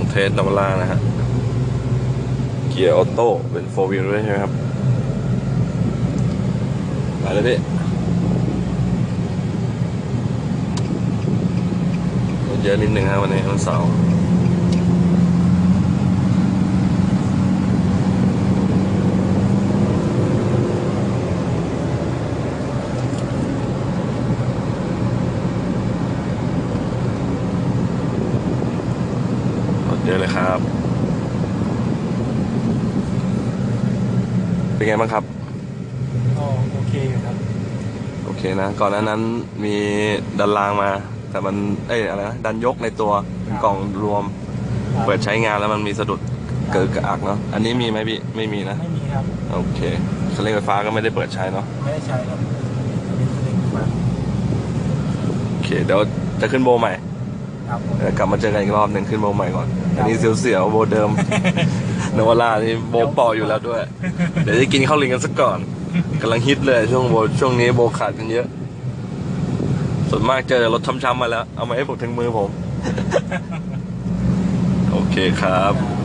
องเทสนอวล่านะฮะ เกียร์ออโต้เป็นโฟวิลด้วยใช่ไหมครับ ไปเลยพี่เยอะนิดนึงครับวันนี้วันเสาร์ ยอะเลยครับ เป็นไงบ้างครับ ก็โอเคอยู่ครับ โอเคนะ ก่อนหน้านั้นมีดันรางมา แต่มัน เอ้ยอะไรนะ ดันยกในตัวเป็นกล่องรวมครับเปิดใช้งานแล้วมันมีสะดุดเกิดกระอักเนาะ อันนี้มีไหมพี่ ไม่มีนะ ไม่มีครับ โอเคเครื่องเล่นไฟฟ้าก็ไม่ได้เปิดใช้เนาะ ไม่ได้ใช้ครับเป็นเล็กมาโอเค เดี๋ยวจะขึ้นโบใหม่ กลับมาเจอกันอีกรอบหนึ่งขึ้นโบใหม่ก่อน อันนี้เสียวๆโบเดิมนวล่านี่โบเปออยู่แล้วด้วย เดี๋ยวจะกินข้าวลิงกันสักก่อนกำลังฮิตเลยช่วงโบช่วงนี้โบขาดกันเยอะ ส่วนมากเจอรถช้ำๆมาแล้ว เอามาให้ผมถึงมือผม โอเคครับครับ